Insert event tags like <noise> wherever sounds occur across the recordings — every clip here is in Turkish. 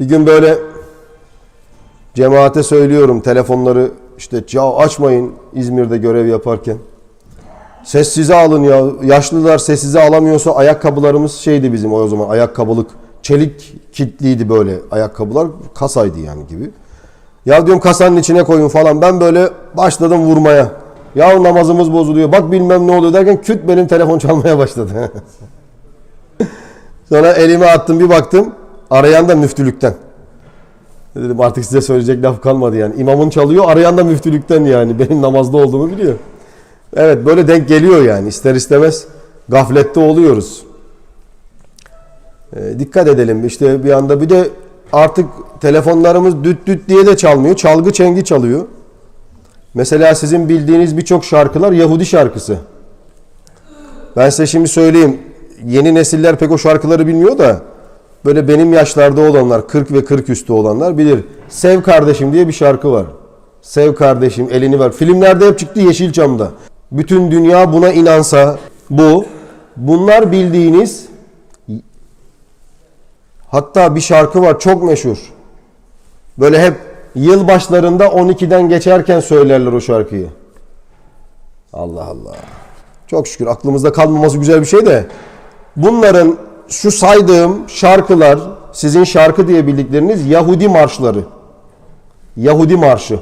Bir gün böyle cemaate söylüyorum telefonları işte ya açmayın İzmir'de görev yaparken. Sessize alın ya. Yaşlılar sessize alamıyorsa ayakkabılarımız şeydi bizim o zaman ayakkabılık. Çelik kitliydi böyle ayakkabılar. Kasaydı yani gibi. Ya diyorum kasanın içine koyun falan. Ben böyle başladım vurmaya. Ya namazımız bozuluyor. Bak bilmem ne oluyor derken küt benim telefon çalmaya başladı. <laughs> Sonra elime attım bir baktım. Arayan da müftülükten. Dedim artık size söyleyecek laf kalmadı yani. İmamın çalıyor arayan da müftülükten yani. <laughs> Benim namazda olduğumu biliyor. Evet böyle denk geliyor yani ister istemez gaflette oluyoruz. Ee, dikkat edelim işte bir anda bir de artık telefonlarımız düt düt diye de çalmıyor. Çalgı çengi çalıyor. Mesela sizin bildiğiniz birçok şarkılar Yahudi şarkısı. Ben size şimdi söyleyeyim. Yeni nesiller pek o şarkıları bilmiyor da böyle benim yaşlarda olanlar 40 ve 40 üstü olanlar bilir. Sev kardeşim diye bir şarkı var. Sev kardeşim elini ver. Filmlerde hep çıktı Yeşilçam'da. Bütün dünya buna inansa bu. Bunlar bildiğiniz hatta bir şarkı var çok meşhur. Böyle hep yıl başlarında 12'den geçerken söylerler o şarkıyı. Allah Allah. Çok şükür aklımızda kalmaması güzel bir şey de. Bunların şu saydığım şarkılar sizin şarkı diye bildikleriniz Yahudi marşları. Yahudi marşı.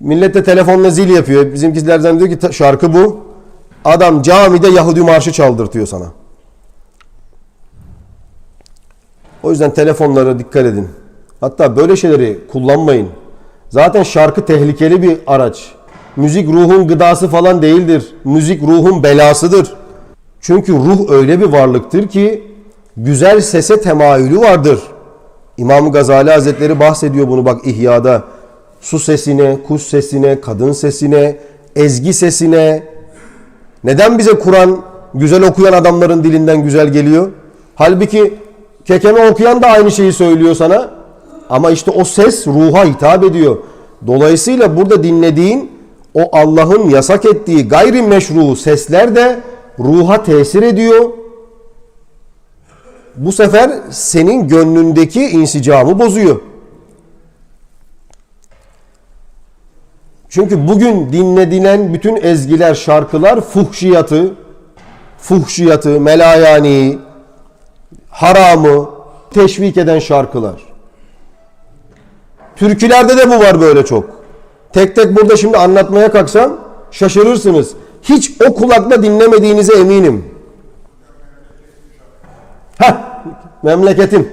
Millet de telefonla zil yapıyor. Bizimkiler zannediyor ki şarkı bu. Adam camide Yahudi marşı çaldırtıyor sana. O yüzden telefonlara dikkat edin. Hatta böyle şeyleri kullanmayın. Zaten şarkı tehlikeli bir araç. Müzik ruhun gıdası falan değildir. Müzik ruhun belasıdır. Çünkü ruh öyle bir varlıktır ki güzel sese temayülü vardır. İmam Gazali Hazretleri bahsediyor bunu bak İhya'da. Su sesine, kuş sesine, kadın sesine, ezgi sesine. Neden bize Kur'an güzel okuyan adamların dilinden güzel geliyor? Halbuki kekeme okuyan da aynı şeyi söylüyor sana. Ama işte o ses ruha hitap ediyor. Dolayısıyla burada dinlediğin o Allah'ın yasak ettiği gayrimeşru sesler de ruha tesir ediyor. Bu sefer senin gönlündeki insicamı bozuyor. Çünkü bugün dinledilen bütün ezgiler, şarkılar fuhşiyatı, fuhşiyatı, melayani, haramı teşvik eden şarkılar. Türkülerde de bu var böyle çok. Tek tek burada şimdi anlatmaya kalksam şaşırırsınız. Hiç o kulakla dinlemediğinize eminim. Heh, memleketim.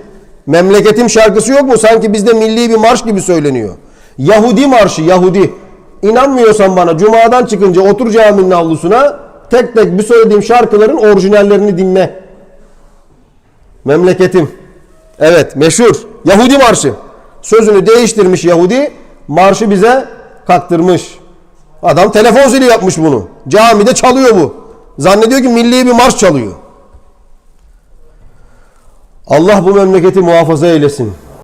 Memleketim şarkısı yok mu? Sanki bizde milli bir marş gibi söyleniyor. Yahudi marşı, Yahudi. İnanmıyorsan bana Cuma'dan çıkınca otur caminin avlusuna tek tek bir söylediğim şarkıların orijinallerini dinle. Memleketim. Evet meşhur. Yahudi marşı. Sözünü değiştirmiş Yahudi. Marşı bize kaktırmış. Adam telefon zili yapmış bunu. Camide çalıyor bu. Zannediyor ki milli bir marş çalıyor. Allah bu memleketi muhafaza eylesin.